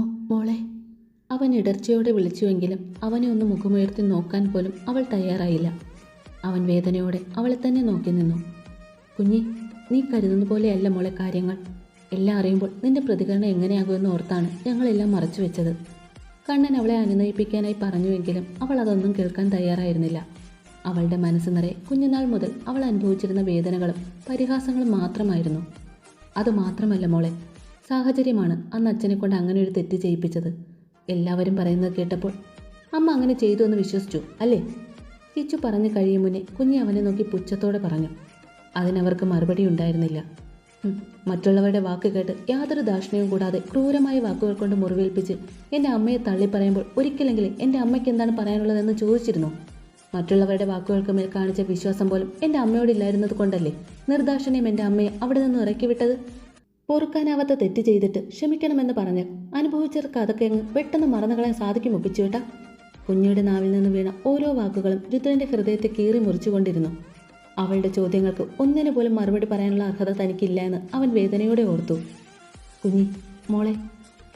മോളെ. അവൻ ഇടർച്ചയോടെ വിളിച്ചുവെങ്കിലും അവനെ ഒന്ന് മുഖമുയർത്തി നോക്കാൻ പോലും അവൾ തയ്യാറായില്ല. അവൻ വേദനയോടെ അവളെ തന്നെ നോക്കി നിന്നു. കുഞ്ഞി നീ കരുതുന്ന പോലെയല്ല മോളെ കാര്യങ്ങൾ. എല്ലാം അറിയുമ്പോൾ നിന്റെ പ്രതികരണം എങ്ങനെയാകുമെന്ന് ഓർത്താണ് ഞങ്ങളെല്ലാം മറച്ചു വെച്ചത്. കണ്ണൻ അവളെ അനുനയിപ്പിക്കാനായി പറഞ്ഞുവെങ്കിലും അവൾ അതൊന്നും കേൾക്കാൻ തയ്യാറായിരുന്നില്ല. അവളുടെ മനസ്സ് നിറയെ കുഞ്ഞുനാൾ മുതൽ അവൾ അനുഭവിച്ചിരുന്ന വേദനകളും പരിഹാസങ്ങളും മാത്രമായിരുന്നു. അതുമാത്രമല്ല മോളെ. സാഹചര്യമാണ് അന്ന് അച്ഛനെ കൊണ്ട് അങ്ങനെ ഒരു തെറ്റ് ചെയ്യിപ്പിച്ചത്. എല്ലാവരും പറയുന്നത് കേട്ടപ്പോൾ അമ്മ അങ്ങനെ ചെയ്തു എന്ന് വിശ്വസിച്ചു അല്ലേ? കിച്ചു പറഞ്ഞു കഴിയും മുന്നേ കുഞ്ഞി അവനെ നോക്കി പുച്ഛത്തോടെ പറഞ്ഞു അതിനവർക്ക് മറുപടി ഉണ്ടായിരുന്നില്ല. മറ്റുള്ളവരുടെ വാക്ക് കേട്ട് യാതൊരു ദാക്ഷിണ്യവും കൂടാതെ ക്രൂരമായ വാക്കുകൾ കൊണ്ട് മുറിവേൽപ്പിച്ച് എന്റെ അമ്മയെ തള്ളി പറയുമ്പോൾ ഒരിക്കലെങ്കിലും എന്റെ അമ്മയ്ക്ക് എന്താണ് പറയാനുള്ളതെന്ന് ചോദിച്ചിരുന്നു. മറ്റുള്ളവരുടെ വാക്കുകൾക്ക് മേൽ കാണിച്ച വിശ്വാസം പോലും എന്റെ അമ്മയോടില്ലായിരുന്നത് കൊണ്ടല്ലേ? നിർദാക്ഷിണ്യം എന്റെ അമ്മയെ അവിടെ നിന്ന് ഇറക്കി വിട്ടത് പൊറുക്കാനാവാത്ത തെറ്റ് ചെയ്തിട്ട് ക്ഷമിക്കണമെന്ന് പറഞ്ഞ് അനുഭവിച്ചവർക്ക് അതൊക്കെ അങ്ങ് പെട്ടെന്ന് മറന്നുകളയാൻ സാധിക്കും ഒപ്പിച്ചുവേട്ടാ. കുഞ്ഞിയുടെ നാവിൽ നിന്ന് വീണ ഓരോ വാക്കുകളും രുദ്രന്റെ ഹൃദയത്തെ കീറി മുറിച്ചുകൊണ്ടിരുന്നു. അവളുടെ ചോദ്യങ്ങൾക്ക് ഒന്നിനു പോലും മറുപടി പറയാനുള്ള അർഹത തനിക്കില്ല എന്ന് അവൻ വേദനയോടെ ഓർത്തു. കുഞ്ഞി മോളെ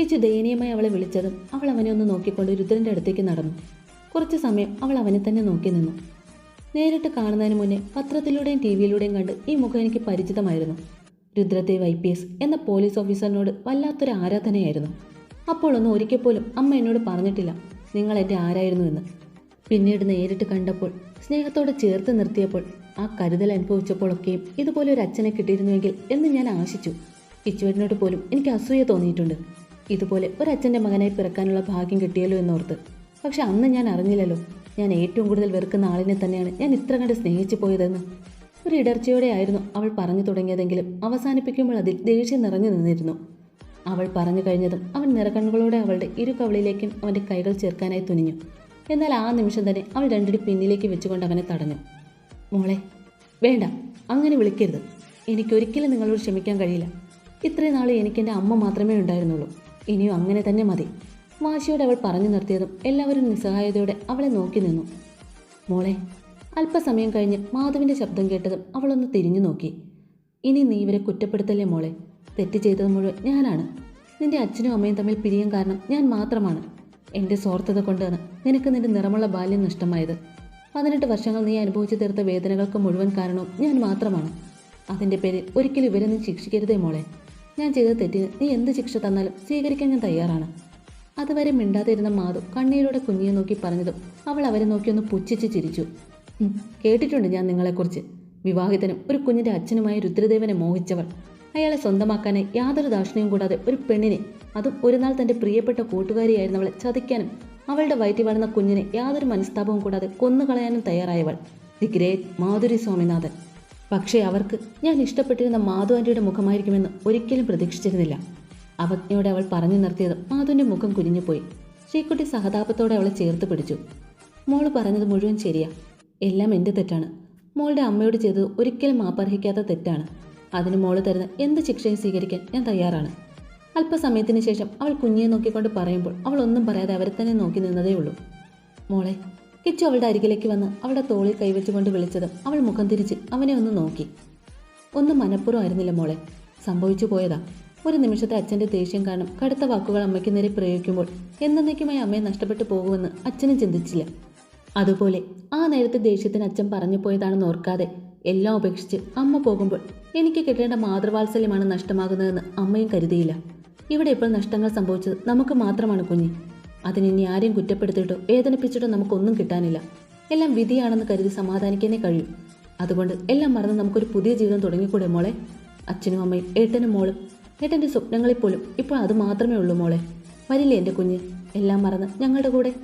കിച്ചു ദയനീയമായി അവളെ വിളിച്ചതും അവൾ അവനെ ഒന്ന് നോക്കിക്കൊണ്ട് രുദ്രന്റെ അടുത്തേക്ക് നടന്നു. കുറച്ചു സമയം അവൾ അവനെ തന്നെ നോക്കി നിന്നു. നേരിട്ട് കാണുന്നതിന് മുന്നേ പത്രത്തിലൂടെയും ടി വിയിലൂടെയും കണ്ട് ഈ മുഖം എനിക്ക് പരിചിതമായിരുന്നു. രുദ്രദേവ് ഐ പി എസ് എന്ന പോലീസ് ഓഫീസറിനോട് വല്ലാത്തൊരു ആരാധനയായിരുന്നു. അപ്പോഴൊന്നും ഒരിക്കൽ പോലും അമ്മ എന്നോട് പറഞ്ഞിട്ടില്ല നിങ്ങൾ എന്റെ ആരായിരുന്നു എന്ന്. പിന്നീട് നേരിട്ട് കണ്ടപ്പോൾ സ്നേഹത്തോടെ ചേർത്ത് നിർത്തിയപ്പോൾ ആ കരുതൽ അനുഭവിച്ചപ്പോഴൊക്കെയും ഇതുപോലെ ഒരു അച്ഛനെ കിട്ടിയിരുന്നുവെങ്കിൽ എന്ന് ഞാൻ ആശിച്ചു. കിച്ചുവേടിനോട് പോലും എനിക്ക് അസൂയ തോന്നിയിട്ടുണ്ട്. ഇതുപോലെ ഒരു ഒരച്ഛന്റെ മകനായി പിറക്കാനുള്ള ഭാഗ്യം കിട്ടിയല്ലോ എന്നോർത്ത്. പക്ഷെ അന്ന് ഞാൻ അറിഞ്ഞില്ലല്ലോ. ഞാൻ ഏറ്റവും കൂടുതൽ വെറുക്കുന്ന ആളിനെ തന്നെയാണ് ഞാൻ ഇത്ര കണ്ട് സ്നേഹിച്ചു പോയതെന്ന്. ഒരു ഇടർച്ചയോടെ ആയിരുന്നു അവൾ പറഞ്ഞു തുടങ്ങിയതെങ്കിലും അവസാനിപ്പിക്കുമ്പോൾ അതിൽ ദേഷ്യം നിറഞ്ഞു നിന്നിരുന്നു. അവൾ പറഞ്ഞു കഴിഞ്ഞതും അവൻ നിറകണ്ണുകളോടെ അവളുടെ ഇരു കവളിലേക്കും അവന്റെ കൈകൾ ചേർക്കാനായി തുനിഞ്ഞു. എന്നാൽ ആ നിമിഷം തന്നെ അവൾ രണ്ടടി പിന്നിലേക്ക് വെച്ചുകൊണ്ട് അവനെ തടഞ്ഞു. മോളെ വേണ്ട അങ്ങനെ വിളിക്കരുത്. എനിക്കൊരിക്കലും നിങ്ങളോട് ക്ഷമിക്കാൻ കഴിയില്ല. ഇത്രയും നാൾ എനിക്കെന്റെ അമ്മ മാത്രമേ ഉണ്ടായിരുന്നുള്ളൂ. ഇനിയും അങ്ങനെ തന്നെ മതി. വാശിയോടെ അവൾ പറഞ്ഞു നിർത്തിയതും എല്ലാവരും നിസ്സഹായതയോടെ അവളെ നോക്കി നിന്നു. മോളെ അല്പസമയം കഴിഞ്ഞ് മാധവിന്റെ ശബ്ദം കേട്ടതും അവളൊന്ന് തിരിഞ്ഞു നോക്കി. ഇനി നീ ഇവരെ കുറ്റപ്പെടുത്തല്ലേ മോളെ? തെറ്റ് ചെയ്തത് മുഴുവൻ ഞാനാണ്. നിന്റെ അച്ഛനും അമ്മയും തമ്മിൽ പിരിയാൻ കാരണം ഞാൻ മാത്രമാണ്. എന്റെ സ്വാർത്ഥത കൊണ്ടാണ് നിനക്ക് നിന്റെ നിറമുള്ള ബാല്യം നഷ്ടമായത്. പതിനെട്ട് വർഷങ്ങൾ നീ അനുഭവിച്ചു തീർത്ത വേദനകൾക്ക് മുഴുവൻ കാരണവും ഞാൻ മാത്രമാണ്. അതിന്റെ പേരിൽ ഒരിക്കലും ഇവരെ നീ ശിക്ഷിക്കരുതേ മോളെ. ഞാൻ ചെയ്ത തെറ്റിന് നീ എന്ത് ശിക്ഷ തന്നാലും സ്വീകരിക്കാൻ ഞാൻ തയ്യാറാണ്. അതുവരെ മിണ്ടാതിരുന്ന മാധു കണ്ണീരോടെ കുഞ്ഞിയെ നോക്കി പറഞ്ഞതും അവൾ അവരെ നോക്കിയൊന്ന് പുച്ഛിച്ച് ചിരിച്ചു. "ഉം, കേട്ടിട്ടുണ്ട് ഞാൻ നിങ്ങളെക്കുറിച്ച്. വിവാഹിതനും ഒരു കുഞ്ഞിന്റെ അച്ഛനുമായ രുദ്രദേവനെ മോഹിച്ചവൾ. അയാളെ സ്വന്തമാക്കാനെ യാതൊരു ദാക്ഷിണ്യവും കൂടാതെ ഒരു പെണ്ണിനെ അതും ഒരു നാൾ തന്റെ പ്രിയപ്പെട്ട കൂട്ടുകാരിയായിരുന്നവളെ ചതിക്കാനും അവളുടെ വയറ്റി വളർന്ന കുഞ്ഞിനെ യാതൊരു മനസ്താപവും കൂടാതെ കൊന്നുകളയാനും തയ്യാറായവൾ. The great Madhuri Swaminathan. പക്ഷേ അവർക്ക് ഞാൻ ഇഷ്ടപ്പെട്ടിരുന്ന മാധു ആന്റിയുടെ മുഖമായിരിക്കുമെന്ന് ഒരിക്കലും പ്രതീക്ഷിച്ചിരുന്നില്ല. അവജ്ഞയോടെ അവൾ പറഞ്ഞു നിർത്തിയത് മാധുവിന്റെ മുഖം കുനിഞ്ഞുപോയി. ശ്രീക്കുട്ടി സഹതാപത്തോടെ അവളെ ചേർത്ത് പിടിച്ചു. മോൾ പറഞ്ഞത് മുഴുവൻ ശരിയാ. എല്ലാം എന്റെ തെറ്റാണ്. മോളുടെ അമ്മയോട് ചെയ്തത് ഒരിക്കലും മാപ്പർഹിക്കാത്ത തെറ്റാണ്. അതിന് മോൾ തരുന്ന എന്ത് ശിക്ഷയും സ്വീകരിക്കാൻ ഞാൻ തയ്യാറാണ്. അല്പസമയത്തിന് ശേഷം അവൾ കുഞ്ഞിയെ നോക്കിക്കൊണ്ട് പറയുമ്പോൾ അവൾ ഒന്നും പറയാതെ അവരെ തന്നെ നോക്കി നിന്നതേ ഉള്ളൂ. മോളെ കിച്ചു അവളുടെ അരികിലേക്ക് വന്ന് അവളുടെ തോളിൽ കൈവച്ചുകൊണ്ട് വിളിച്ചതും അവൾ മുഖം തിരിച്ച് അവനെ ഒന്ന് നോക്കി. ഒന്നും മനഃപൂർവം ആയിരുന്നില്ല മോളെ. സംഭവിച്ചു പോയതാ. ഒരു നിമിഷത്തെ അച്ഛന്റെ ദേഷ്യം കാരണം കടുത്ത വാക്കുകൾ അമ്മയ്ക്ക് നേരെ പ്രയോഗിക്കുമ്പോൾ എന്നേക്കുമായി അമ്മയെ നഷ്ടപ്പെട്ടു പോകുമെന്ന് അച്ഛനും ചിന്തിച്ചില്ല. അതുപോലെ ആ നേരത്തെ ദേഷ്യത്തിന് അച്ഛൻ പറഞ്ഞു പോയതാണെന്ന് ഓർക്കാതെ എല്ലാം ഉപേക്ഷിച്ച് അമ്മ പോകുമ്പോൾ എനിക്ക് കിട്ടേണ്ട മാതൃവാത്സല്യമാണ് നഷ്ടമാകുന്നതെന്ന് അമ്മയും കരുതിയില്ല. ഇവിടെ ഇപ്പോൾ നഷ്ടങ്ങൾ സംഭവിച്ചത് നമുക്ക് മാത്രമാണ് കുഞ്ഞി. അതിനിനി ആരെയും കുറ്റപ്പെടുത്തിയിട്ടോ വേദനിപ്പിച്ചിട്ടോ നമുക്കൊന്നും കിട്ടാനില്ല. എല്ലാം വിധിയാണെന്ന് കരുതി സമാധാനിക്കാനേ കഴിയും. അതുകൊണ്ട് എല്ലാം മറന്ന് നമുക്കൊരു പുതിയ ജീവിതം തുടങ്ങിക്കൂടെ മോളെ? അച്ഛനും അമ്മയും ഏട്ടനും മോളും ഏട്ടന്റെ സ്വപ്നങ്ങളിൽ പോലും ഇപ്പോൾ അത് മാത്രമേ ഉള്ളൂ മോളെ. വരില്ലേ എന്റെ കുഞ്ഞ്? എല്ലാം മറന്ന് ഞങ്ങളുടെ കൂടെ?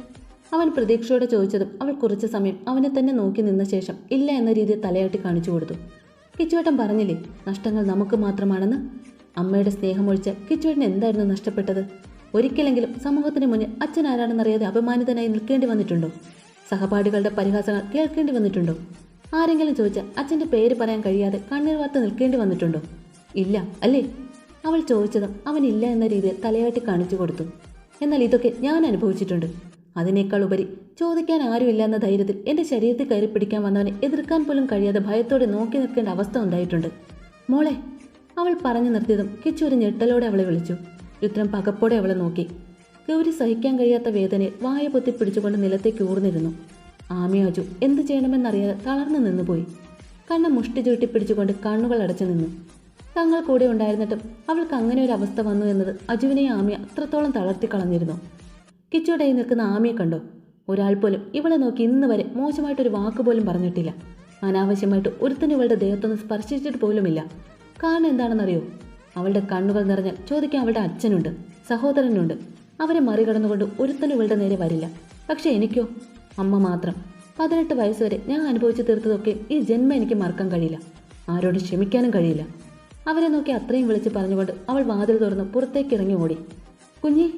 അവൻ പ്രതീക്ഷയോടെ ചോദിച്ചതും അവൾ കുറച്ചു സമയം അവനെ തന്നെ നോക്കി നിന്ന ശേഷം ഇല്ല എന്ന രീതിയിൽ തലയാട്ടി കാണിച്ചു കൊടുത്തു. കിച്ചുവേട്ടൻ പറഞ്ഞില്ലേ നഷ്ടങ്ങൾ നമുക്ക് മാത്രമാണെന്ന്? അമ്മയുടെ സ്നേഹമൊഴിച്ച് കിച്ചുവേട്ടൻ എന്തായിരുന്നു നഷ്ടപ്പെട്ടത്? ഒരിക്കലെങ്കിലും സമൂഹത്തിന് മുന്നിൽ അച്ഛൻ ആരാണെന്നറിയാതെ അപമാനിതനായി നിൽക്കേണ്ടി വന്നിട്ടുണ്ടോ? സഹപാഠികളുടെ പരിഹാസങ്ങൾ കേൾക്കേണ്ടി വന്നിട്ടുണ്ടോ? ആരെങ്കിലും ചോദിച്ചാൽ അച്ഛന്റെ പേര് പറയാൻ കഴിയാതെ കണ്ണീർ വാർത്ത് നിൽക്കേണ്ടി വന്നിട്ടുണ്ടോ? ഇല്ല അല്ലേ? അവൾ ചോദിച്ചതും അവനില്ല എന്ന രീതിയിൽ തലയാട്ടി കാണിച്ചു കൊടുത്തു. എന്നാൽ ഇതൊക്കെ ഞാൻ അനുഭവിച്ചിട്ടുണ്ട്. അതിനേക്കാൾ ഉപരി ചോദിക്കാൻ ആരുമില്ലാന്ന ധൈര്യത്തിൽ എന്റെ ശരീരത്തിൽ കയറി പിടിക്കാൻ വന്നവനെ എതിർക്കാൻ പോലും കഴിയാതെ ഭയത്തോടെ നോക്കി നിൽക്കേണ്ട അവസ്ഥ ഉണ്ടായിട്ടുണ്ട്. മോളെ അവൾ പറഞ്ഞു നിർത്തിയതും കിച്ചു ഒരു ഞെട്ടലോടെ അവളെ വിളിച്ചു. രുദ്രൻ പകപ്പോടെ അവളെ നോക്കി. ഗൗരി സഹിക്കാൻ കഴിയാത്ത വേദനയിൽ വായ പൊത്തി പിടിച്ചുകൊണ്ട് നിലത്തേക്ക് ഊർന്നിരുന്നു. ആമിയാജു എന്ത് ചെയ്യണമെന്നറിയാതെ തളർന്നു നിന്നുപോയി. കണ്ണ് മുഷ്ടി ചുരുട്ടി പിടിച്ചുകൊണ്ട് കണ്ണുകൾ അടച്ചു നിന്നു. തങ്ങൾ കൂടെ ഉണ്ടായിരുന്നിട്ടും അവൾക്ക് അങ്ങനെ ഒരു അവസ്ഥ വന്നു എന്നത് അജുവിനെ ആമിയ അത്രത്തോളം തളർത്തി കളഞ്ഞിരുന്നു. കിച്ചുടെ നിൽക്കുന്ന ആമിയെ കണ്ടോ. ഒരാൾ പോലും ഇവളെ നോക്കി ഇന്ന് വരെ മോശമായിട്ടൊരു വാക്ക് പോലും പറഞ്ഞിട്ടില്ല. അനാവശ്യമായിട്ട് ഒരുത്തനും ഇവളുടെ ദേഹത്തൊന്നും സ്പർശിച്ചിട്ട് പോലുമില്ല. കാരണം എന്താണെന്നറിയോ? അവളുടെ കണ്ണുകൾ നിറഞ്ഞാൽ ചോദിക്കാൻ അവളുടെ അച്ഛനുണ്ട് സഹോദരനുണ്ട്. അവരെ മറികടന്നുകൊണ്ട് ഒരുത്തനും ഇവളുടെ നേരെ വരില്ല. പക്ഷേ എനിക്കോ? അമ്മ മാത്രം. പതിനെട്ട് വയസ്സ് വരെ ഞാൻ അനുഭവിച്ചു തീർത്തതൊക്കെ ഈ ജന്മ എനിക്ക് മറക്കാൻ കഴിയില്ല. ആരോട് ക്ഷമിക്കാനും കഴിയില്ല. അവരെ നോക്കി അത്രയും വിളിച്ച് പറഞ്ഞുകൊണ്ട് അവൾ വാതിൽ തുറന്ന് പുറത്തേക്ക് ഇറങ്ങി ഓടി. കുഞ്ഞി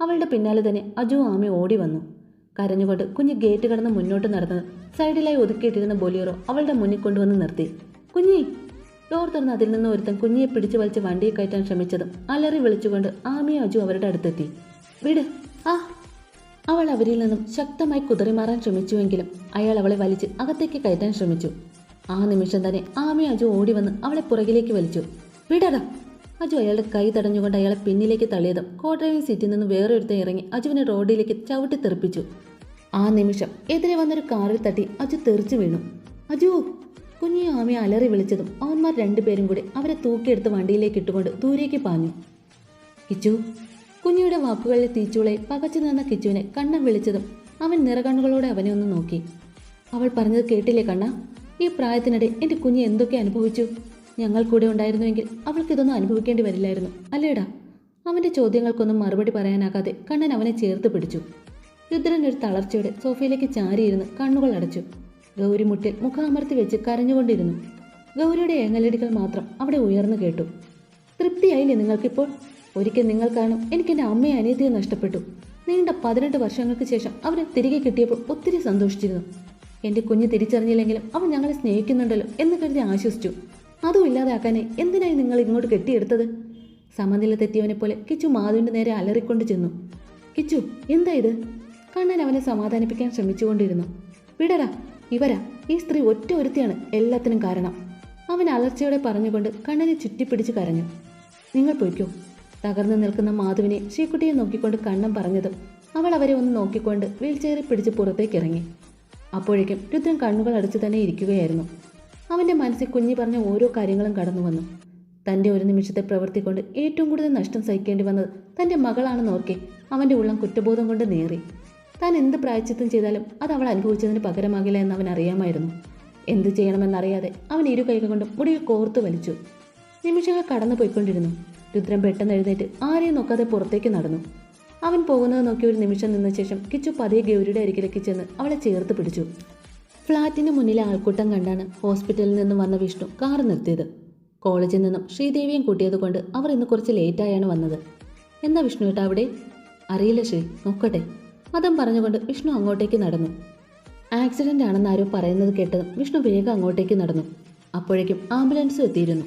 അവളുടെ പിന്നാലെ തന്നെ അജു ആമി ഓടി വന്നു. കരഞ്ഞുകൊണ്ട് കുഞ്ഞ് ഗേറ്റ് കടന്ന് മുന്നോട്ട് നടന്നത് സൈഡിലായി ഒതുക്കിയിട്ടിരുന്ന ബൊലിയറോ അവളുടെ മുന്നിൽ കൊണ്ടുവന്ന് നിർത്തി. കുഞ്ഞി! ഡോർ തുറന്ന് അതിൽ നിന്ന് ഒരുത്തൻ കുഞ്ഞിയെ പിടിച്ചു വലിച്ച് വണ്ടിയെ കയറ്റാൻ ശ്രമിച്ചതും അലറി വിളിച്ചുകൊണ്ട് ആമിയും അജു അവരുടെ അടുത്തെത്തി. വിട്. ആ. അവൾ അവരിൽ നിന്നും ശക്തമായി കുതിറി മാറാൻ ശ്രമിച്ചുവെങ്കിലും അയാൾ അവളെ വലിച്ച് അകത്തേക്ക് കയറ്റാൻ ശ്രമിച്ചു. ആ നിമിഷം തന്നെ ആമി അജു ഓടി വന്ന് അവളെ പുറകിലേക്ക് വലിച്ചു. വിടടാ. അജു അയാളുടെ കൈ തടഞ്ഞുകൊണ്ട് അയാളെ പിന്നിലേക്ക് തള്ളിയതും. കോ ഡ്രൈവിംഗ് സീറ്റിൽ നിന്ന് വേറൊരുത്തൻ ഇറങ്ങി അജുവിനെ റോഡിലേക്ക് ചവിട്ടി തെറിപ്പിച്ചു. ആ നിമിഷം എതിരെ വന്നൊരു കാറിൽ തട്ടി അജു തെറിച്ചു വീണു. അജു കുഞ്ഞി ആമയെ അലറി വിളിച്ചതും അവന്മാർ രണ്ടുപേരും കൂടി അവരെ തൂക്കിയെടുത്ത് വണ്ടിയിലേക്ക് ഇട്ടുകൊണ്ട് ദൂരേക്ക് പാഞ്ഞു. കിച്ചു കുഞ്ഞിയുടെ വാക്കുകളിലെ തീച്ചുളെ പകച്ചു നിന്ന കിച്ചുവിനെ കണ്ണം വിളിച്ചതും അവൻ നിറകണ്ണുകളോടെ അവനെ ഒന്ന് നോക്കി. അവൾ പറഞ്ഞത് കേട്ടില്ലേ കണ്ണ? ഈ പ്രായത്തിനിടെ എന്റെ കുഞ്ഞ് എന്തൊക്കെ അനുഭവിച്ചു? ഞങ്ങൾ കൂടെ ഉണ്ടായിരുന്നുവെങ്കിൽ അവൾക്കിതൊന്നും അനുഭവിക്കേണ്ടി വരില്ലായിരുന്നു. അല്ലേടാ? അവന്റെ ചോദ്യങ്ങൾക്കൊന്നും മറുപടി പറയാനാകാതെ കണ്ണൻ അവനെ ചേർത്ത് പിടിച്ചു. രുദ്രൻ ഒരു തളർച്ചയോടെ സോഫയിലേക്ക് ചാരിയിരുന്ന് കണ്ണുകൾ അടച്ചു. ഗൗരി മുട്ടിൽ മുഖാമർത്തി വെച്ച് കരഞ്ഞുകൊണ്ടിരുന്നു. ഗൗരിയുടെ ഏങ്ങലടികൾ മാത്രം അവിടെ ഉയർന്നു കേട്ടു. തൃപ്തിയായില്ലേ നിങ്ങൾക്കിപ്പോൾ? ഒരിക്കൽ നിങ്ങൾ കാണും എനിക്ക് എന്റെ അമ്മയെ അനിയത്തിയെ നഷ്ടപ്പെട്ടു. നീണ്ട പതിനെട്ട് വർഷങ്ങൾക്ക് ശേഷം അവരെ തിരികെ കിട്ടിയപ്പോൾ ഒത്തിരി സന്തോഷിച്ചിരുന്നു. എന്റെ കുഞ്ഞ് തിരിച്ചറിഞ്ഞില്ലെങ്കിലും അവൻ ഞങ്ങളെ സ്നേഹിക്കുന്നുണ്ടല്ലോ എന്ന് കരുതി ആശ്വസിച്ചു. അതും ഇല്ലാതാക്കാനെ എന്തിനായി നിങ്ങൾ ഇങ്ങോട്ട് കെട്ടിയെടുത്തത്? സമനില തെറ്റിയവനെ പോലെ കിച്ചു മാധുവിന്റെ നേരെ അലറിക്കൊണ്ട് ചെന്നു. കിച്ചു എന്താ ഇത്? കണ്ണൻ അവനെ സമാധാനിപ്പിക്കാൻ ശ്രമിച്ചുകൊണ്ടിരുന്നു. വിടടാ ഇവരാ. ഈ സ്ത്രീ ഒറ്റ ഒരുത്തിയാണ് എല്ലാത്തിനും കാരണം. അവൻ അലർച്ചയോടെ പറഞ്ഞുകൊണ്ട് കണ്ണനെ ചുറ്റിപ്പിടിച്ച് കരഞ്ഞു. നിങ്ങൾ പൊയ്ക്കോ. തകർന്നു നിൽക്കുന്ന മാധുവിനെ ശ്രീക്കുട്ടിയെ നോക്കിക്കൊണ്ട് കണ്ണൻ പറഞ്ഞതും അവൾ അവരെ ഒന്ന് നോക്കിക്കൊണ്ട് വീൽചെയറിൽ പിടിച്ച് പുറത്തേക്ക് ഇറങ്ങി. അപ്പോഴേക്കും രുദ്രൻ കണ്ണുകൾ അടച്ചു തന്നെ ഇരിക്കുകയായിരുന്നു. അവന്റെ മനസ്സിൽ കുഞ്ഞി പറഞ്ഞ ഓരോ കാര്യങ്ങളും കടന്നു വന്നു. തന്റെ ഒരു നിമിഷത്തെ പ്രവൃത്തി കൊണ്ട് ഏറ്റവും കൂടുതൽ നഷ്ടം സഹിക്കേണ്ടി വന്നത് തന്റെ മകളാണെന്ന് ഓർക്കെ അവന്റെ ഉള്ളം കുറ്റബോധം കൊണ്ട് നേറി. താൻ എന്ത് പ്രായച്ചിത്തം ചെയ്താലും അത് അവൾ അനുഭവിച്ചതിന് പകരമാകില്ല എന്ന് അവൻ അറിയാമായിരുന്നു. എന്ത് ചെയ്യണമെന്നറിയാതെ അവൻ ഇരു കൈകൾ കൊണ്ട് മുടിയിൽ കോർത്തു വലിച്ചു. നിമിഷങ്ങൾ കടന്നു പോയിക്കൊണ്ടിരുന്നു രുദ്രൻ പെട്ടെന്ന് എഴുന്നേറ്റ് ആരെയും നോക്കാതെ പുറത്തേക്ക് നടന്നു. അവൻ പോകുന്നത് നോക്കി ഒരു നിമിഷം നിന്ന ശേഷം കിച്ചു പതിയെ ഗൗരിയുടെ അരികിലേക്ക് ചെന്ന് അവളെ ചേർത്ത് പിടിച്ചു. ഫ്ളാറ്റിന് മുന്നിലെ ആൾക്കൂട്ടം കണ്ടാണ് ഹോസ്പിറ്റലിൽ നിന്നും വന്ന വിഷ്ണു കാർ നിർത്തിയത്. കോളേജിൽ നിന്നും ശ്രീദേവിയും കൂട്ടിയത് കൊണ്ട് അവർ ഇന്ന് കുറച്ച് ലേറ്റായാണ് വന്നത്. എന്നാ വിഷ്ണു ഏട്ടാ അവിടെ? അറിയില്ല ശ്രീ നോക്കട്ടെ. അതും പറഞ്ഞുകൊണ്ട് വിഷ്ണു അങ്ങോട്ടേക്ക് നടന്നു. ആക്സിഡന്റ് ആണെന്ന് ആരോ പറയുന്നത് കേട്ടതും വിഷ്ണു വേഗം അങ്ങോട്ടേക്ക് നടന്നു. അപ്പോഴേക്കും ആംബുലൻസും എത്തിയിരുന്നു.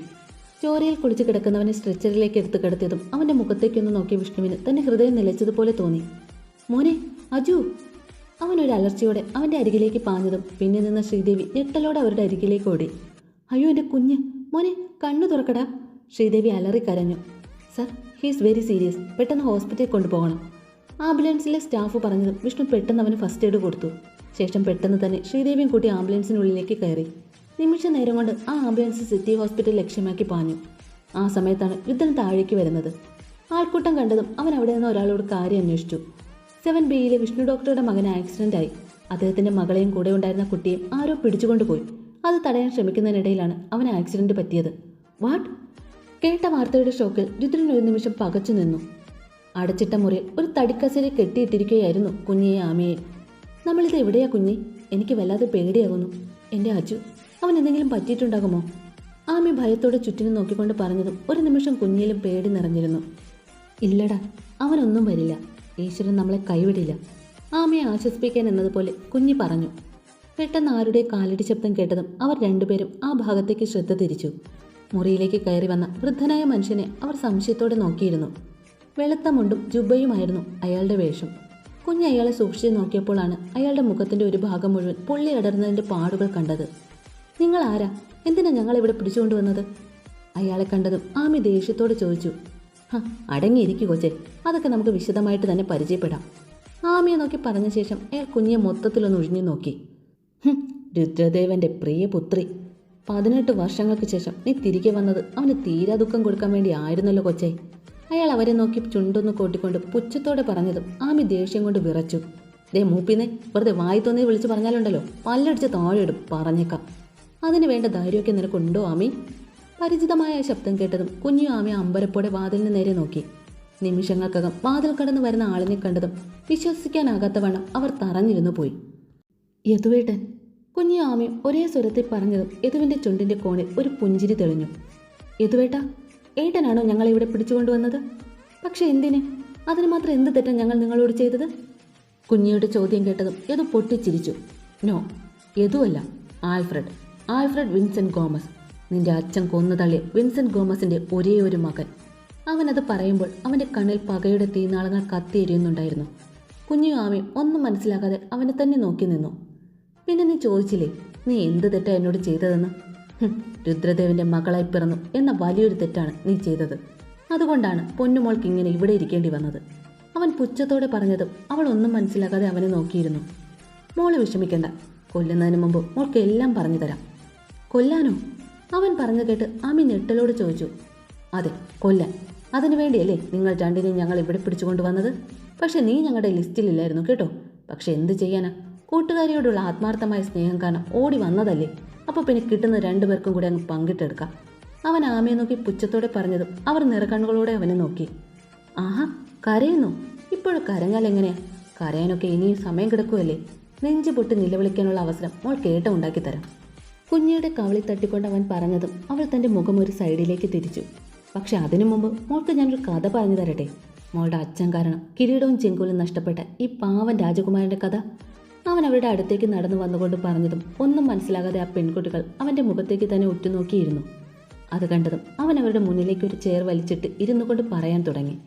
ചോരയിൽ കുളിച്ച് കിടക്കുന്നവനെ സ്ട്രെച്ചറിലേക്ക് എടുത്ത് കിടത്തിയതും അവന്റെ മുഖത്തേക്കൊന്ന് നോക്കിയ വിഷ്ണുവിന് തന്റെ ഹൃദയം നിലച്ചതുപോലെ തോന്നി. മോനെ അജു അവൻ ഒരു അലർച്ചയോടെ അവന്റെ അരികിലേക്ക് പാഞ്ഞതും പിന്നെ നിന്ന ശ്രീദേവി ഞെട്ടലോടെ അവരുടെ അരികിലേക്ക് ഓടി. അയ്യോ എന്റെ കുഞ്ഞ് മോനെ കണ്ണു തുറക്കടാ. ശ്രീദേവി അലറി കരഞ്ഞു. Sir he's very serious. പെട്ടെന്ന് ഹോസ്പിറ്റലിൽ കൊണ്ടുപോകണം. ആംബുലൻസിലെ സ്റ്റാഫ് പറഞ്ഞതും വിഷ്ണു പെട്ടെന്ന് അവന് ഫസ്റ്റ് എയ്ഡ് കൊടുത്തു. ശേഷം പെട്ടെന്ന് തന്നെ ശ്രീദേവിയും കൂട്ടി ആംബുലൻസിനുള്ളിലേക്ക് കയറി. നിമിഷ നേരം കൊണ്ട് ആ ആംബുലൻസ് സിറ്റി ഹോസ്പിറ്റൽ ലക്ഷ്യമാക്കി പാഞ്ഞു. ആ സമയത്താണ് യുദ്ധൻ താഴേക്ക് വരുന്നത്. ആൾക്കൂട്ടം കണ്ടതും അവൻ അവിടെ നിന്ന് ഒരാളോട് കാര്യം അന്വേഷിച്ചു. സെവൻ ബിയിലെ വിഷ്ണു ഡോക്ടറുടെ മകൻ ആക്സിഡന്റ് ആയി അദ്ദേഹത്തിന്റെ മകളെയും കൂടെ ഉണ്ടായിരുന്ന കുട്ടിയും ആരോ പിടിച്ചുകൊണ്ടുപോയി. അത് തടയാൻ ശ്രമിക്കുന്നതിനിടയിലാണ് അവന് ആക്സിഡന്റ് പറ്റിയത്. വാട്ട്? കേട്ട വാർത്തയുടെ ഷോക്കിൽ രുദ്രൻ ഒരു നിമിഷം പകച്ചു നിന്നു. അടച്ചിട്ട മുറിയിൽ ഒരു തടിക്കസേര കെട്ടിയിട്ടിരിക്കുകയായിരുന്നു കുഞ്ഞിയെ ആമയെ. നമ്മളിത് എവിടെയാ കുഞ്ഞി? എനിക്ക് വല്ലാതെ പേടിയാകുന്നു. എന്റെ അച്ചു അവൻ എന്തെങ്കിലും പറ്റിയിട്ടുണ്ടാകുമോ? ആമി ഭയത്തോടെ ചുറ്റിനും നോക്കിക്കൊണ്ട് പറഞ്ഞതും ഒരു നിമിഷം കുഞ്ഞിലും പേടി നിറഞ്ഞിരുന്നു. ഇല്ലടാ അവനൊന്നും വരില്ല. ഈശ്വരൻ നമ്മളെ കൈവിടില്ല. ആമയെ ആശ്വസിപ്പിക്കാൻ എന്നതുപോലെ കുഞ്ഞി പറഞ്ഞു. പെട്ടെന്ന് ആരുടെ കാലടി ശബ്ദം കേട്ടതും അവർ രണ്ടുപേരും ആ ഭാഗത്തേക്ക് ശ്രദ്ധ തിരിച്ചു. മുറിയിലേക്ക് കയറി വന്ന വൃദ്ധനായ മനുഷ്യനെ അവർ സംശയത്തോടെ നോക്കിയിരുന്നു. വെളുത്ത മുണ്ടും ജുബയുമായിരുന്നു അയാളുടെ വേഷം. കുഞ്ഞ് അയാളെ സൂക്ഷിച്ചു നോക്കിയപ്പോഴാണ് അയാളുടെ മുഖത്തിന്റെ ഒരു ഭാഗം മുഴുവൻ പൊള്ളി അടർന്നതിന്റെ പാടുകൾ കണ്ടത്. നിങ്ങൾ ആരാ? എന്തിനാ ഞങ്ങൾ ഇവിടെ പിടിച്ചുകൊണ്ടുവന്നത്? അയാളെ കണ്ടതും ആമി ദേഷ്യത്തോടെ ചോദിച്ചു. അടങ്ങിയിരിക്കു കൊച്ചേ. അതൊക്കെ നമുക്ക് വിശദമായിട്ട് തന്നെ പരിചയപ്പെടാം. ആമിയെ നോക്കി പറഞ്ഞ ശേഷം അയാൾ കുഞ്ഞിയെ മൊത്തത്തിലൊന്ന് ഒഴിഞ്ഞു നോക്കി. രുദ്രദേവന്റെ പ്രിയ പുത്രി. പതിനെട്ട് വർഷങ്ങൾക്ക് ശേഷം നീ തിരികെ വന്നത് അവന് തീരാ ദുഃഖം കൊടുക്കാൻ വേണ്ടി ആയിരുന്നല്ലോ കൊച്ചേ. അയാൾ അവരെ നോക്കി ചുണ്ടൊന്ന് കൂട്ടിക്കൊണ്ട് പുച്ഛത്തോടെ പറഞ്ഞതും ആമി ദേഷ്യം കൊണ്ട് വിറച്ചു. ദേ മൂപ്പിനെ വെറുതെ വായി തോന്നി വിളിച്ച് പറഞ്ഞാലുണ്ടല്ലോ. പല്ലടിച്ച് താഴെയിടും പറഞ്ഞേക്കാം. അതിന് വേണ്ട ധൈര്യമൊക്കെ നിനക്കുണ്ടോ ആമി? പരിചിതമായ ശബ്ദം കേട്ടതും കുഞ്ഞു ആമ അമ്പരപ്പോടെ വാതിലിന് നേരെ നോക്കി. നിമിഷങ്ങൾക്കകം വാതിൽ കടന്നു വരുന്ന ആളിനെ കണ്ടതും വിശ്വസിക്കാനാകാത്ത വണ്ണം അവർ തറഞ്ഞിരുന്നു പോയി. യദുവേട്ടൻ കുഞ്ഞു ആമയും ഒരേ സ്വരത്തിൽ പറഞ്ഞതും യദുവിന്റെ ചുണ്ടിന്റെ കോണിൽ ഒരു പുഞ്ചിരി തെളിഞ്ഞു. യദുവേട്ട ഏട്ടനാണോ ഞങ്ങളെ ഇവിടെ പിടിച്ചുകൊണ്ടുവന്നത് പക്ഷെ എന്തിന്? അതിന് മാത്രം എന്ത് തെറ്റാ ഞങ്ങൾ നിങ്ങളോട് ചെയ്തത്? കുഞ്ഞിയുടെ ചോദ്യം കേട്ടതും യദു പൊട്ടിച്ചിരിച്ചു. നോ യദുവല്ല ആൽഫ്രഡ് ആൽഫ്രഡ് വിൻസെന്റ് ഗോമസ്. നിന്റെ അച്ഛൻ കൊന്നു തള്ളിയ വിൻസെന്റ് ഗോമസിന്റെ ഒരേ ഒരു മകൻ. അവനത് പറയുമ്പോൾ അവന്റെ കണ്ണിൽ പകയുടെ തീനാളങ്ങൾ കത്തിയെരിയുന്നുണ്ടായിരുന്നു കുഞ്ഞു ആമയും ഒന്നും മനസ്സിലാക്കാതെ അവനെ തന്നെ നോക്കി നിന്നു. പിന്നെ നീ ചോദിച്ചില്ലേ നീ എന്ത് തെറ്റാ എന്നോട് ചെയ്തതെന്ന്? രുദ്രദേവന്റെ മകളായി പിറന്നു എന്ന വലിയൊരു തെറ്റാണ് നീ ചെയ്തത്. അതുകൊണ്ടാണ് പൊന്നുമോൾക്ക് ഇങ്ങനെ ഇവിടെ ഇരിക്കേണ്ടി വന്നത്. അവൻ പുച്ഛത്തോടെ പറഞ്ഞതും അവൾ ഒന്നും മനസ്സിലാക്കാതെ അവനെ നോക്കിയിരുന്നു. മോൾ വിഷമിക്കണ്ട. കൊല്ലുന്നതിന് മുമ്പ് മോൾക്ക് എല്ലാം പറഞ്ഞു തരാം. കൊല്ലാനോ? അവൻ പറഞ്ഞു കേട്ട് അമി ഞെട്ടലോട് ചോദിച്ചു അതെ കൊല്ലാൻ. അതിനു വേണ്ടിയല്ലേ നിങ്ങൾ രണ്ടിനെയും ഞങ്ങൾ ഇവിടെ പിടിച്ചുകൊണ്ട് വന്നത്? പക്ഷെ നീ ഞങ്ങളുടെ ലിസ്റ്റിലില്ലായിരുന്നു കേട്ടോ. പക്ഷെ എന്ത് ചെയ്യാനാ? കൂട്ടുകാരിയോടുള്ള ആത്മാർത്ഥമായ സ്നേഹം കാരണം ഓടി വന്നതല്ലേ. അപ്പോൾ പിന്നെ കിട്ടുന്ന രണ്ടുപേർക്കും കൂടെ അങ്ങ് പങ്കിട്ടെടുക്കാം. അവൻ ആമയെ നോക്കി പുച്ഛത്തോടെ പറഞ്ഞതും അവർ നിറകണ്ണുകളോടെ അവനെ നോക്കി. ആഹാ കരയുന്നു? ഇപ്പോഴും കരഞ്ഞാൽ എങ്ങനെയാ? കരയാനൊക്കെ ഇനിയും സമയം കിടക്കുമല്ലേ നെഞ്ചു പൊട്ടി നിലവിളിക്കാനുള്ള അവസരം മോൾ കേട്ട ഉണ്ടാക്കി തരാം കുഞ്ഞിയുടെ കവളി തട്ടിക്കൊണ്ട് അവൻ പറഞ്ഞതും അവൾ തന്റെ മുഖം ഒരു സൈഡിലേക്ക് തിരിച്ചു. പക്ഷെ അതിനു മുമ്പ് മോൾക്ക് ഞാനൊരു കഥ പറഞ്ഞു തരട്ടെ? മോളുടെ അച്ഛൻ കാരണം കിരീടവും ചെങ്കൂലും നഷ്ടപ്പെട്ട ഈ പാവൻ രാജകുമാരന്റെ കഥ. അവൻ അവരുടെ അടുത്തേക്ക് നടന്നു വന്നുകൊണ്ട് പറഞ്ഞതും ഒന്നും മനസ്സിലാകാതെ ആ പെൺകുട്ടികൾ അവന്റെ മുഖത്തേക്ക് തന്നെ ഉറ്റുനോക്കിയിരുന്നു. അത് കണ്ടതും അവൻ അവരുടെ മുന്നിലേക്ക് ഒരു ചെയർ വലിച്ചിട്ട് ഇരുന്നു കൊണ്ട് പറയാൻ തുടങ്ങി.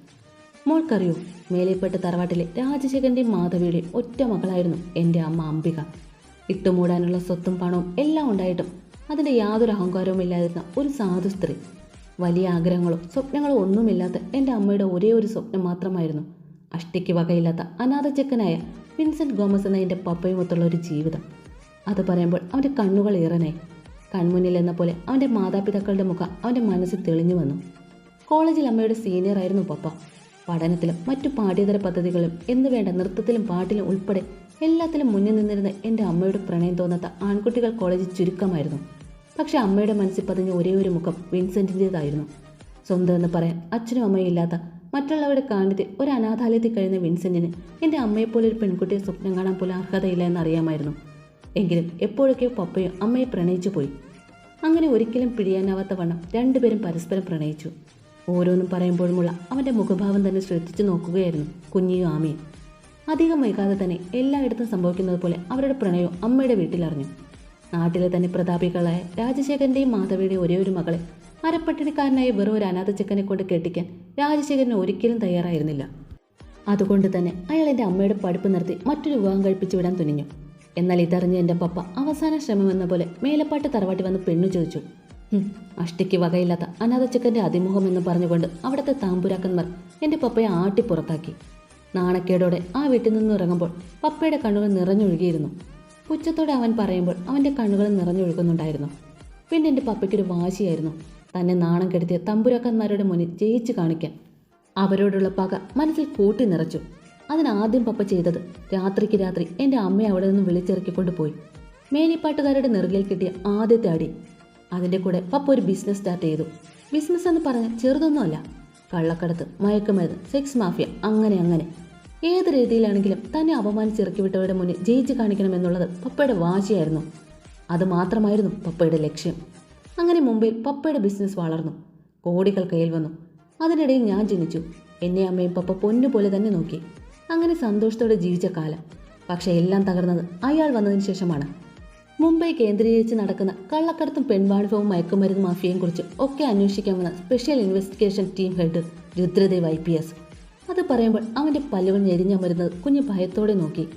മോൾക്കറിയോ മേലേപ്പെട്ട തറവാട്ടിലെ രാജശേഖരന്റെയും മാധവിയുടെയും ഒറ്റ മകളായിരുന്നു എന്റെ അമ്മ അംബിക. ഇട്ടുമൂടാനുള്ള സ്വത്തും പണവും എല്ലാം ഉണ്ടായിട്ടും അതിന്റെ യാതൊരു അഹങ്കാരവും ഇല്ലാതിരുന്ന ഒരു സാധു സ്ത്രീ. വലിയ ആഗ്രഹങ്ങളോ സ്വപ്നങ്ങളോ ഒന്നുമില്ലാത്ത എന്റെ അമ്മയുടെ ഒരേ ഒരു സ്വപ്നം മാത്രമായിരുന്നു. അഷ്ടിക്ക് വകയില്ലാത്ത അനാഥചക്കനായ വിൻസെന്റ് ഗോമസ് എന്ന എന്റെ പപ്പയുമൊത്തുള്ള ഒരു ജീവിതം. അത് പറയുമ്പോൾ അവന്റെ കണ്ണുകൾ ഏറനായി. കൺമുന്നിൽ എന്ന പോലെ അവന്റെ മാതാപിതാക്കളുടെ മുഖം അവന്റെ മനസ്സിൽ തെളിഞ്ഞു വന്നു. കോളേജിൽ അമ്മയുടെ സീനിയർ ആയിരുന്നു പപ്പ. പഠനത്തിലും മറ്റു പാഠ്യേതര പദ്ധതികളിലും എന്ന് വേണ്ട നൃത്തത്തിലും പാട്ടിലും ഉൾപ്പെടെ എല്ലാത്തിലും മുന്നിൽ നിന്നിരുന്ന എന്റെ അമ്മയുടെ പ്രണയം തോന്നാത്ത ആൺകുട്ടികൾ കോളേജിൽ ചുരുക്കമായിരുന്നു. പക്ഷെ അമ്മയുടെ മനസ്സിൽ പതിഞ്ഞ ഒരേ ഒരു മുഖം വിൻസെന്റിന്റേതായിരുന്നു. സ്വന്തം എന്ന് പറയാൻ അച്ഛനും അമ്മയും ഇല്ലാത്ത മറ്റുള്ളവരുടെ കാണിത്തിൽ ഒരു അനാഥാലയത്തിൽ കഴിയുന്ന വിൻസെന്റിന് എന്റെ അമ്മയെപ്പോലെ ഒരു പെൺകുട്ടിയെ സ്വപ്നം കാണാൻ പോലും അർഹതയില്ല എന്നറിയാമായിരുന്നു എങ്കിലും എപ്പോഴൊക്കെയോ പപ്പയും അമ്മയെ പ്രണയിച്ചു പോയി. അങ്ങനെ ഒരിക്കലും പിടിയാനാവാത്ത വണ്ണം രണ്ടുപേരും പരസ്പരം പ്രണയിച്ചു. ഓരോന്നും പറയുമ്പോഴുമുള്ള അവന്റെ മുഖഭാവം തന്നെ ശ്രദ്ധിച്ചു നോക്കുകയായിരുന്നു കുഞ്ഞിയും ആമയും. അധികം വൈകാതെ തന്നെ എല്ലായിടത്തും സംഭവിക്കുന്നത് പോലെ അവരുടെ പ്രണയവും അമ്മയുടെ വീട്ടിലറിഞ്ഞു. നാട്ടിലെ തന്നെ പ്രതാപികളായ രാജശേഖരന്റെയും മാധവിയുടെയും ഒരേ ഒരു മകളെ അരപ്പട്ടിണിക്കാരനായ വെറും ഒരു അനാഥ ചെക്കനെ കൊണ്ട് കെട്ടിക്കാൻ രാജശേഖരന് ഒരിക്കലും തയ്യാറായിരുന്നില്ല. അതുകൊണ്ട് തന്നെ അയാൾ എന്റെ അമ്മയുടെ പഠിപ്പ് നിർത്തി മറ്റൊരു വിവാഹം കഴിപ്പിച്ചു വിടാൻ തുനിഞ്ഞു. എന്നാൽ ഇതറിഞ്ഞ എന്റെ പപ്പ അവസാന ശ്രമമെന്ന പോലെ മേലപ്പാട്ട് തറവാട്ടി വന്ന് പെണ്ണു ചോദിച്ചു. "ഹും, അഷ്ടിക്ക് വകയില്ലാത്ത അനാഥച്ചക്കന്റെ അതിമുഖം എന്ന് പറഞ്ഞുകൊണ്ട് അവിടുത്തെ താമ്പുരാക്കന്മാർ എന്റെ പപ്പയെ ആട്ടി പുറത്താക്കി. നാണക്കേടോടെ ആ വീട്ടിൽ നിന്ന് ഇറങ്ങുമ്പോൾ പപ്പയുടെ കണ്ണുകൾ നിറഞ്ഞൊഴുകിയിരുന്നു. പുച്ഛത്തോടെ അവൻ പറയുമ്പോൾ അവന്റെ കണ്ണുകൾ നിറഞ്ഞൊഴുകുന്നുണ്ടായിരുന്നു. പിന്നെ എന്റെ പപ്പയ്ക്കൊരു വാശിയായിരുന്നു തന്നെ നാണം കെടുത്തിയ തമ്പുരാക്കന്മാരുടെ മുന്നിൽ ജയിച്ചു കാണിക്കാൻ. അവരോടുള്ള പക മനസ്സിൽ കൂട്ടി നിറച്ചു. അതിനാദ്യം പപ്പ ചെയ്തത് രാത്രിക്ക് രാത്രി എന്റെ അമ്മയെ അവിടെ നിന്ന് വിളിച്ചിറക്കിക്കൊണ്ട് പോയി. മേനിപ്പാട്ടുകാരുടെ നെറുകയിൽ കിട്ടിയ ആദ്യത്തെ അടി അതിന്റെ കൂടെ പപ്പ ഒരു ബിസിനസ് സ്റ്റാർട്ട് ചെയ്തു. ബിസിനസ് എന്ന് പറഞ്ഞാൽ ചെറുതൊന്നുമല്ല. കള്ളക്കടത്ത് മയക്കുമരുന്ന് സെക്സ് മാഫിയ അങ്ങനെ അങ്ങനെ. ഏത് രീതിയിലാണെങ്കിലും തന്നെ അപമാനിച്ചിറക്കി വിട്ടവരുടെ മുന്നിൽ ജയിച്ച് കാണിക്കണമെന്നുള്ളത് പപ്പയുടെ വാശിയായിരുന്നു. അത് മാത്രമായിരുന്നു പപ്പയുടെ ലക്ഷ്യം. അങ്ങനെ മുംബൈയിൽ പപ്പയുടെ ബിസിനസ് വളർന്നു. കോടികൾ കയ്യിൽ വന്നു. അതിനിടയിൽ ഞാൻ ജനിച്ചു. എന്നെ അമ്മയും പപ്പ പൊന്നുപോലെ തന്നെ നോക്കി. അങ്ങനെ സന്തോഷത്തോടെ ജീവിച്ച കാലം. പക്ഷേ എല്ലാം തകർന്നത് അയാൾ വന്നതിന് ശേഷമാണ്. മുംബൈ കേന്ദ്രീകരിച്ച് നടക്കുന്ന കള്ളക്കടത്തും പെൺവാണിഭവും മയക്കുമരുന്ന് മാഫിയയും കുറിച്ച് ഒക്കെ അന്വേഷിക്കാൻ വന്ന special investigation team head Rudradev I P S. അത് പറയുമ്പോൾ അവന്റെ പല്ലുകൾ ഞെരിഞ്ഞമരുന്നത് കുഞ്ഞ് ഭയത്തോടെ നോക്കി.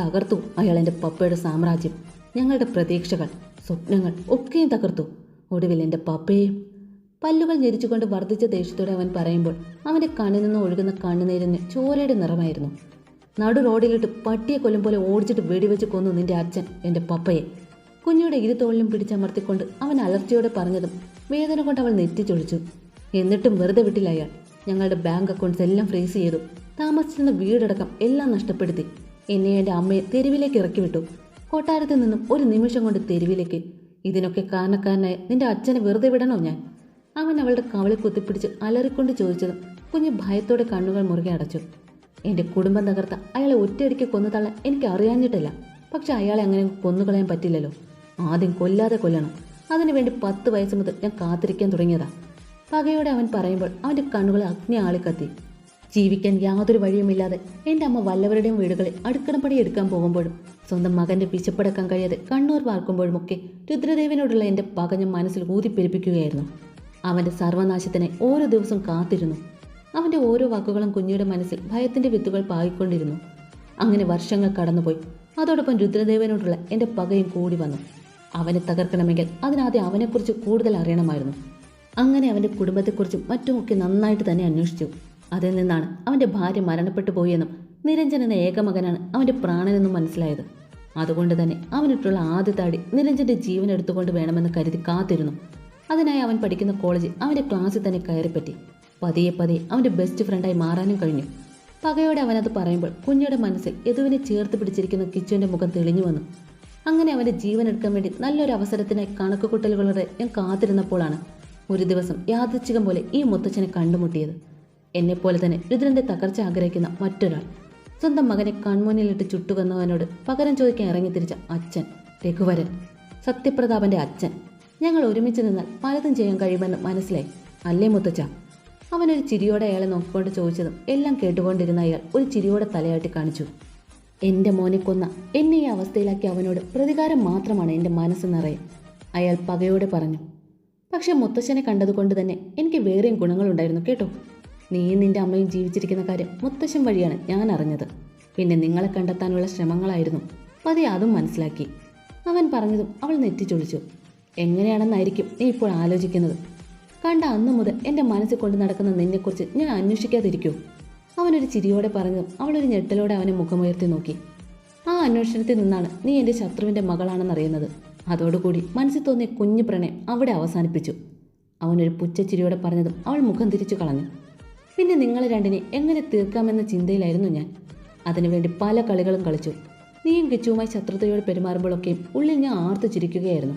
തകർത്തു അയാൾ എന്റെ പപ്പയുടെ സാമ്രാജ്യം. ഞങ്ങളുടെ പ്രതീക്ഷകൾ സ്വപ്നങ്ങൾ ഒക്കെയും തകർത്തു. ഒടുവിൽ എന്റെ പപ്പയെയും പല്ലുകൾ ഞെരിച്ചുകൊണ്ട് വർദ്ധിച്ച ദേഷ്യത്തോടെ അവൻ പറയുമ്പോൾ അവന്റെ കണ്ണിൽ നിന്ന് ഒഴുകുന്ന കണ്ണുനീരിന് ചോരയുടെ നിറമായിരുന്നു. നടു റോഡിലിട്ട് പട്ടിയെ കൊല്ലും പോലെ ഓടിച്ചിട്ട് വെടിവെച്ച് കൊന്നു നിന്റെ അച്ഛൻ എന്റെ പപ്പയെ. കുഞ്ഞിയുടെ ഇരു തോളിലും പിടിച്ചമർത്തിക്കൊണ്ട് അവൻ അലർച്ചയോടെ പറഞ്ഞതും വേദന കൊണ്ട് അവൾ നെറ്റിച്ചൊളിച്ചു. എന്നിട്ടും വെറുതെ വിട്ടില്ല അയാൾ. ഞങ്ങളുടെ ബാങ്ക് അക്കൗണ്ട്സ് എല്ലാം ഫ്രീസ് ചെയ്തു. താമസിച്ചിരുന്ന വീടടക്കം എല്ലാം നഷ്ടപ്പെടുത്തി. എന്നെ എന്റെ അമ്മയെ തെരുവിലേക്ക് ഇറക്കി വിട്ടു കൊട്ടാരത്തിൽ നിന്നും ഒരു നിമിഷം കൊണ്ട് തെരുവിലേക്ക്. ഇതിനൊക്കെ കാരണക്കാരനായ നിന്റെ അച്ഛനെ വെറുതെ വിടണോ ഞാൻ? അവൻ അവളുടെ കവളെ കുത്തിപ്പിടിച്ച് അലറിക്കൊണ്ട് ചോദിച്ചതും കുഞ്ഞ് ഭയത്തോടെ കണ്ണുകൾ മുറുകെ അടച്ചു. എന്റെ കുടുംബം തകർത്ത അയാളെ ഒറ്റയടിക്ക് കൊന്നു തള്ളാൻ എനിക്ക് അറിയാഞ്ഞിട്ടല്ല. പക്ഷെ അയാളെ അങ്ങനെ കൊന്നുകളയാൻ പറ്റില്ലല്ലോ. ആദ്യം കൊല്ലാതെ കൊല്ലണം. അതിനുവേണ്ടി പത്ത് വയസ്സ് മുതൽ ഞാൻ കാത്തിരിക്കാൻ തുടങ്ങിയതാ. പകയോടെ അവൻ പറയുമ്പോൾ അവന്റെ കണ്ണുകളെ അഗ്നി ആളിക്കത്തി. ജീവിക്കാൻ യാതൊരു വഴിയുമില്ലാതെ എന്റെ അമ്മ വല്ലവരുടെയും വീടുകളിൽ അടുക്കളപ്പടി എടുക്കാൻ പോകുമ്പോഴും സ്വന്തം മകന്റെ വിശപ്പടക്കാൻ കഴിയാതെ കണ്ണൂർ പാർക്കുമ്പോഴുമൊക്കെ രുദ്രദേവനോടുള്ള എന്റെ പക ഞാൻ മനസ്സിൽ ഊതിപ്പെരുപ്പിക്കുകയായിരുന്നു. അവന്റെ സർവനാശത്തിനെ ഓരോ ദിവസവും കാത്തിരുന്നു. അവന്റെ ഓരോ വാക്കുകളും കുഞ്ഞിയുടെ മനസ്സിൽ ഭയത്തിന്റെ വിത്തുകൾ പായിക്കൊണ്ടിരുന്നു അങ്ങനെ വർഷങ്ങൾ കടന്നുപോയി. അതോടൊപ്പം രുദ്രദേവനോടുള്ള എന്റെ പകയും കൂടി വന്നു. അവനെ തകർക്കണമെങ്കിൽ അതിനാദ്യം അവനെക്കുറിച്ച് കൂടുതൽ അറിയണമായിരുന്നു. അങ്ങനെ അവന്റെ കുടുംബത്തെക്കുറിച്ചും മറ്റുമൊക്കെ നന്നായിട്ട് തന്നെ അന്വേഷിച്ചു. അതിൽ നിന്നാണ് അവന്റെ ഭാര്യ മരണപ്പെട്ടു പോയെന്നും നിരഞ്ജൻ എന്ന ഏകമകനാണ് അവന്റെ പ്രാണനെന്നും മനസ്സിലായത്. അതുകൊണ്ട് തന്നെ അവനിട്ടുള്ള ആദ്യത്തെ അടി നിരഞ്ജന്റെ ജീവൻ എടുത്തുകൊണ്ട് വേണമെന്ന് കരുതി കാത്തിരുന്നു. അതിനായി അവൻ പഠിക്കുന്ന കോളേജിൽ അവന്റെ ക്ലാസ്സിൽ തന്നെ കയറിപ്പറ്റി. പതിയെ പതിയെ അവന്റെ ബെസ്റ്റ് ഫ്രണ്ടായി മാറാനും കഴിഞ്ഞു. പകയോടെ അവനത് പറയുമ്പോൾ കുഞ്ഞിയുടെ മനസ്സിൽ യദുവിനെ ചേർത്ത് പിടിച്ചിരിക്കുന്ന കിച്ചുവിന്റെ മുഖം തെളിഞ്ഞു വന്നു. അങ്ങനെ അവന്റെ ജീവൻ എടുക്കാൻ വേണ്ടി നല്ലൊരു അവസരത്തിനായി കണക്കുകൂട്ടലുകളോടെ ഞാൻ കാത്തിരുന്നപ്പോഴാണ് ഒരു ദിവസം യാദൃച്ഛികം പോലെ ഈ മുത്തച്ഛനെ കണ്ടുമുട്ടിയത്. എന്നെപ്പോലെ തന്നെ രുദ്രന്റെ തകർച്ച ആഗ്രഹിക്കുന്ന മറ്റൊരാൾ. സ്വന്തം മകനെ കൺമുന്നിലിട്ട് ചുട്ടുവന്നവനോട് പകരം ചോദിക്കാൻ ഇറങ്ങി തിരിച്ച അച്ഛൻ രഘുവരൻ സത്യപ്രതാപന്റെ അച്ഛൻ. ഞങ്ങൾ ഒരുമിച്ച് നിന്നാൽ പലതും ചെയ്യാൻ കഴിയുമെന്ന് മനസ്സിലായി. അല്ലേ മുത്തച്ഛ? അവനൊരു ചിരിയോടെ അയാളെ നോക്കിക്കൊണ്ട് ചോദിച്ചതും എല്ലാം കേട്ടുകൊണ്ടിരുന്ന അയാൾ ഒരു ചിരിയോടെ തലയാട്ടി കാണിച്ചു. എന്റെ മോനെ കൊന്ന. എന്നെ ഈ അവസ്ഥയിലാക്കി അവനോട് പ്രതികാരം മാത്രമാണ് എന്റെ മനസ്സ് നിറയെ അയാൾ പകയോടെ പറഞ്ഞു. പക്ഷെ മുത്തശ്ശനെ കണ്ടതുകൊണ്ട് തന്നെ എനിക്ക് വേറെയും ഗുണങ്ങളുണ്ടായിരുന്നു കേട്ടോ. നീയും നിന്റെ അമ്മയും ജീവിച്ചിരിക്കുന്ന കാര്യം മുത്തശ്ശൻ വഴിയാണ് ഞാൻ അറിഞ്ഞത്. പിന്നെ നിങ്ങളെ കണ്ടെത്താനുള്ള ശ്രമങ്ങളായിരുന്നു. പതി അതും മനസ്സിലാക്കി. അവൻ പറഞ്ഞതും അവൾ നെറ്റിച്ചൊളിച്ചു. എങ്ങനെയാണെന്നായിരിക്കും നീ ഇപ്പോൾ ആലോചിക്കുന്നത്? കണ്ട അന്നു മുതൽ എന്റെ മനസ്സിൽ കൊണ്ട് നടക്കുന്ന നിന്നെക്കുറിച്ച് ഞാൻ അന്വേഷിക്കാതിരിക്കൂ. അവനൊരു ചിരിയോടെ പറഞ്ഞതും അവളൊരു ഞെട്ടലോടെ അവനെ മുഖമുയർത്തി നോക്കി. ആ അന്വേഷണത്തിൽ നിന്നാണ് നീ എന്റെ ശത്രുവിന്റെ മകളാണെന്നറിയുന്നത് അതോടുകൂടി മനസ്സിൽ തോന്നിയ കുഞ്ഞു പ്രണയം അവിടെ അവസാനിപ്പിച്ചു. അവനൊരു പുച്ഛച്ചിരിയോടെ പറഞ്ഞതും അവൾ മുഖം തിരിച്ചു കളഞ്ഞു. പിന്നെ നിങ്ങളെ രണ്ടിനെ എങ്ങനെ തീർക്കാമെന്ന ചിന്തയിലായിരുന്നു ഞാൻ. അതിനുവേണ്ടി പല കളികളും കളിച്ചു. നീയും കിച്ചുവുമായി ശത്രുതയോട് പെരുമാറുമ്പോഴൊക്കെയും ഉള്ളിൽ ഞാൻ ആർത്തു ചിരിക്കുകയായിരുന്നു.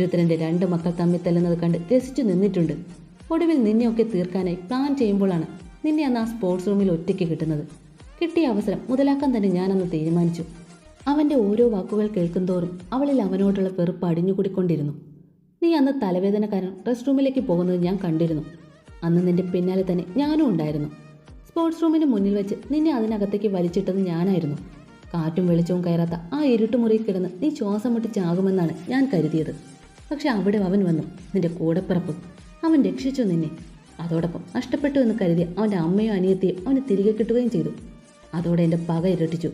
രുദ്രന്റെ രണ്ട് മക്കൾ തമ്മിൽ തല്ലുന്നത് കണ്ട് രസിച്ചു നിന്നിട്ടുണ്ട്. ഒടുവിൽ നിന്നെയൊക്കെ തീർക്കാനായി പ്ലാൻ ചെയ്യുമ്പോഴാണ് നിന്നെ അന്ന് ആ സ്പോർട്സ് റൂമിൽ ഒറ്റയ്ക്ക് കിട്ടുന്നത്. കിട്ടിയ അവസരം മുതലാക്കാൻ തന്നെ ഞാനന്ന് തീരുമാനിച്ചു. അവന്റെ ഓരോ വാക്കുകൾ കേൾക്കുന്തോറും അവളിൽ അവനോടുള്ള വെറുപ്പ് അടിഞ്ഞുകൂടിക്കൊണ്ടിരുന്നു. നീ അന്ന് തലവേദന കാരണം റെസ്റ്റ് റൂമിലേക്ക് പോകുന്നത് ഞാൻ കണ്ടിരുന്നു. അന്ന് നിന്റെ പിന്നാലെ തന്നെ ഞാനും ഉണ്ടായിരുന്നു. സ്പോർട്സ് റൂമിന് മുന്നിൽ വെച്ച് നിന്നെ അതിനകത്തേക്ക് വലിച്ചിട്ടത് ഞാനായിരുന്നു. കാറ്റും വെളിച്ചവും കയറാത്ത ആ ഇരുട്ടുമുറിയിൽ കിടന്ന് നീ ശ്വാസം മുട്ടിച്ചാകുമെന്നാണ് ഞാൻ കരുതിയത്. പക്ഷെ അവിടെ അവൻ വന്നു. നിന്റെ കൂടെപ്പിറപ്പ്. അവൻ രക്ഷിച്ചു നിന്നെ. അതോടൊപ്പം നഷ്ടപ്പെട്ടു എന്ന് കരുതി അവന്റെ അമ്മയും അനിയത്തെയോ അവന് തിരികെ കിട്ടുകയും ചെയ്തു. അതോടെ എന്റെ പക ഇരട്ടിച്ചു.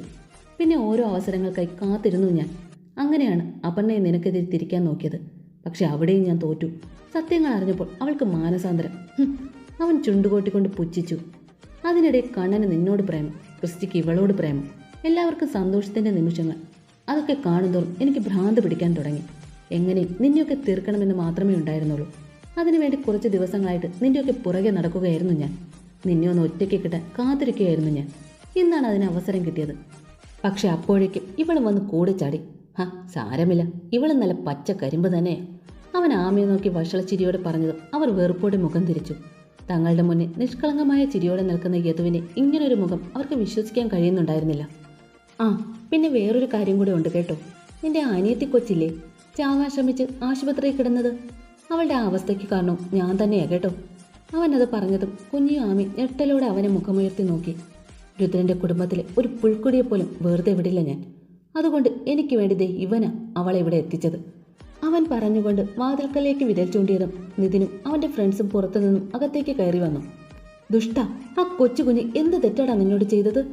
പിന്നെ ഓരോ അവസരങ്ങൾക്കായി കാത്തിരുന്നു ഞാൻ. അങ്ങനെയാണ് അപർണയെ നിനക്കെതിരെ തിരിക്കാൻ നോക്കിയത്. പക്ഷെ അവിടെയും ഞാൻ തോറ്റു. സത്യങ്ങൾ അറിഞ്ഞപ്പോൾ അവൾക്ക് മാനസാന്തരം. അവൻ ചുണ്ടുകോട്ടിക്കൊണ്ട് പുച്ഛിച്ചു. അതിനിടെ കണ്ണന് നിന്നോട് പ്രേമം. ക്രിസ്റ്റിക്ക് ഇവളോട് പ്രേമം. എല്ലാവർക്കും സന്തോഷത്തിന്റെ നിമിഷങ്ങൾ. അതൊക്കെ കാണുന്തോറും എനിക്ക് ഭ്രാന്ത് പിടിക്കാൻ തുടങ്ങി. എങ്ങനെയും നിന്നെയൊക്കെ തീർക്കണമെന്ന് മാത്രമേ ഉണ്ടായിരുന്നുള്ളൂ. അതിനുവേണ്ടി കുറച്ച് ദിവസങ്ങളായിട്ട് നിന്റെയൊക്കെ പുറകെ നടക്കുകയായിരുന്നു ഞാൻ. നിന്നെ ഒന്ന് ഒറ്റയ്ക്ക് കിട്ടാൻ കാത്തിരിക്കുകയായിരുന്നു ഞാൻ. ഇന്നാണ് അതിന് അവസരം കിട്ടിയത്. പക്ഷെ അപ്പോഴേക്കും ഇവൾ വന്ന് കൂടെ ചാടി. ഹ സാരമില്ല. ഇവൾ നല്ല പച്ച കരിമ്പ് തന്നെ അവൻ ആമയെ നോക്കി വഷളച്ചിരിയോടെ പറഞ്ഞത് അവർ വെറുപ്പോടെ മുഖം തിരിച്ചു. തങ്ങളുടെ മുന്നിൽ നിഷ്കളങ്കമായ ചിരിയോടെ നിൽക്കുന്ന യദുവിനെ ഇങ്ങനൊരു മുഖം അവർക്ക് വിശ്വസിക്കാൻ കഴിയുന്നുണ്ടായിരുന്നില്ല. ആ പിന്നെ വേറൊരു കാര്യം കൂടെ ഉണ്ട് കേട്ടോ. നിന്റെ അനിയത്തി കൊച്ചില്ലേ ചാവാൻ ശ്രമിച്ച് ആശുപത്രിയിൽ കിടന്നത് അവളുടെ ആ അവസ്ഥയ്ക്ക് കാരണം ഞാൻ തന്നെയാ കേട്ടോ. അവനത് പറഞ്ഞതും കുഞ്ഞു ആമി ഞെട്ടലോടെ അവനെ മുഖമുയർത്തി നോക്കി. രുദ്രന്റെ കുടുംബത്തിലെ ഒരു പുൽക്കൊടിയെ പോലും വെറുതെ വിടില്ല ഞാൻ. അതുകൊണ്ട് എനിക്ക് വേണ്ടി ദേ ഇവനാ അവളെ ഇവിടെ എത്തിച്ചത്. അവൻ പറഞ്ഞുകൊണ്ട് വാതിൽക്കലേക്ക് വിരൽ ചൂണ്ടിയതും നിതിനും അവന്റെ ഫ്രണ്ട്സും പുറത്തു നിന്നും അകത്തേക്ക് കയറി വന്നു. ദുഷ്ട ആ കൊച്ചു കുഞ്ഞ് എന്ത് തെറ്റാടാ നിന്നോട് ചെയ്തത്?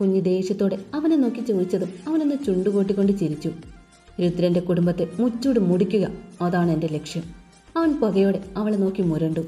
കുഞ്ഞ് ദേഷ്യത്തോടെ അവനെ നോക്കി ചോദിച്ചതും അവനൊന്ന് ചുണ്ടുകൂട്ടിക്കൊണ്ട് ചിരിച്ചു. രുദ്രന്റെ കുടുംബത്തെ മുച്ചൂട് മുടിക്കുക അതാണ് എന്റെ ലക്ഷ്യം. അവൻ പകയോടെ അവളെ നോക്കി മുരണ്ടു.